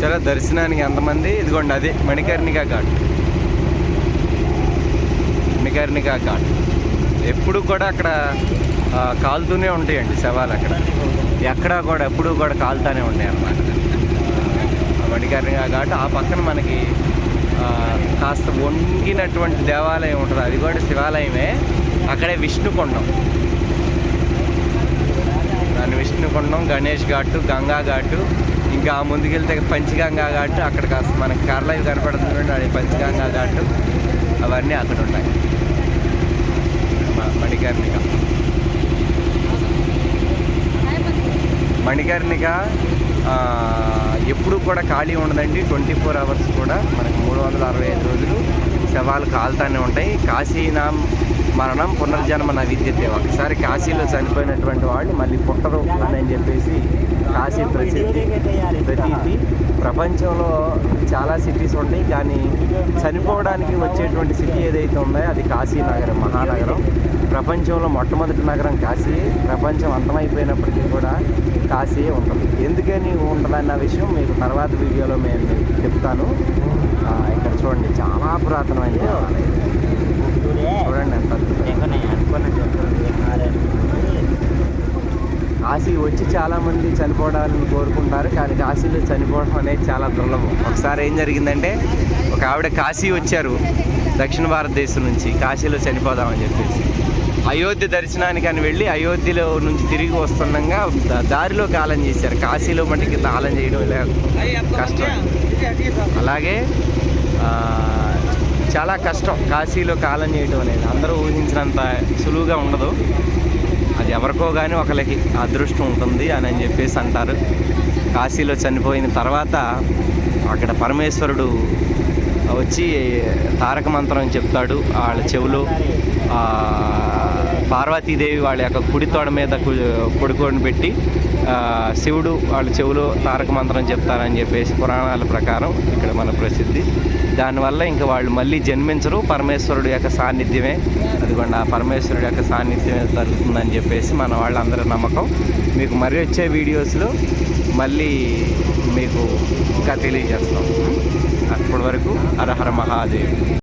సరే దర్శనానికి ఎంతమంది? ఇదిగోండి అది మణికర్ణిక ఘాట్. మణికర్ణిక ఘాట్. ఎప్పుడు కూడా అక్కడ కాలుతూనే ఉంటాయండి శవాలు అక్కడ. ఎక్కడ కూడా ఎప్పుడు కూడా కాలుతూనే ఉంటాయి అన్నమాట. మణికర్ణిక ఘాట్ ఆ పక్కన మనకి కాస్త వంగినటువంటి దేవాలయం ఉంటుంది. అది కూడా శివాలయమే. అక్కడే విష్ణుకొండం. దాని విష్ణుకొండం గణేష్ ఘాటు గంగా ఘాటు ఇంకా ముందుకెళ్తే పంచగంగా ఘాటు అక్కడ కాస్త మనకి కర్లవి కనపడుతుంది అది పంచగంగా ఘాటు. అవన్నీ అక్కడ ఉంటాయి. మణికర్ణిక. మణికర్ణిక ఎప్పుడు కూడా ఖాళీ ఉండదండి. ట్వంటీ ఫోర్ అవర్స్ కూడా మనకు మూడు వందల అరవై ఐదు రోజులు శవాలు కాలుతానే ఉంటాయి. కాశీనాం మరణం పునర్జన్మ నా విద్యతే ఒకసారి కాశీలో చనిపోయినటువంటి వాళ్ళు మళ్ళీ పుట్టరు అని చెప్పేసి కాశీ ప్రసిద్ధి ప్రతీతి. ప్రపంచంలో చాలా సిటీస్ ఉంటాయి కానీ చనిపోవడానికి వచ్చేటువంటి సిటీ ఏదైతే ఉందో అది కాశీ నగరం మహానగరం. ప్రపంచంలో మొట్టమొదటి నగరం కాశీ. ప్రపంచం అంతమైపోయినప్పటికీ కూడా కాశీయే ఉంటుంది. ఎందుకని ఉంటుందన్న విషయం మీకు తర్వాత వీడియోలో మేము చెప్తాను. ఇక్కడ చూడండి చాలా పురాతనమైన దేవాలయం. చూడండి ఎంత కాశీ వచ్చి చాలామంది చనిపోవడాలని కోరుకుంటారు కానీ కాశీలో చనిపోవడం అనేది చాలా దుర్లభం. ఒకసారి ఏం జరిగిందంటే ఒక ఆవిడ కాశీ వచ్చారు దక్షిణ భారతదేశం నుంచి కాశీలో చనిపోదామని చెప్పేసి. అయోధ్య దర్శనానికి అని వెళ్ళి అయోధ్యలో నుంచి తిరిగి వస్తుండగా దారిలో కాలం చేశారు. కాశీలో మటుకి కాలం చేయడం లేదు కష్టం. అలాగే చాలా కష్టం. కాశీలో కాలం చేయటం అనేది. అందరూ ఊహించినంత సులువుగా ఉండదు. అది ఎవరికో కానీ ఒకరికి అదృష్టం ఉంటుంది అని అని చెప్పేసి అంటారు. కాశీలో చనిపోయిన తర్వాత అక్కడ పరమేశ్వరుడు వచ్చి తారక మంత్రం చెప్తాడు. వాళ్ళ చెవులు పార్వతీదేవి వాళ్ళ యొక్క కుడి తోడ మీద కు- పడుకొని పెట్టి శివుడు వాళ్ళ చెవులో తారక మంత్రం చెప్తారని చెప్పేసి పురాణాల ప్రకారం ఇక్కడ మన ప్రసిద్ధి. దానివల్ల ఇంకా వాళ్ళు మళ్ళీ జన్మించరు పరమేశ్వరుడు యొక్క సాన్నిధ్యమే. అదిగోండి ఆ పరమేశ్వరుడు యొక్క సాన్నిధ్యమే జరుగుతుందని చెప్పేసి మన వాళ్ళందరి నమ్మకం. మీకు మరి వచ్చే వీడియోస్లో మళ్ళీ మీకు ఇంకా తెలియజేస్తాం. అప్పటి వరకు హరహర మహాదేవ్.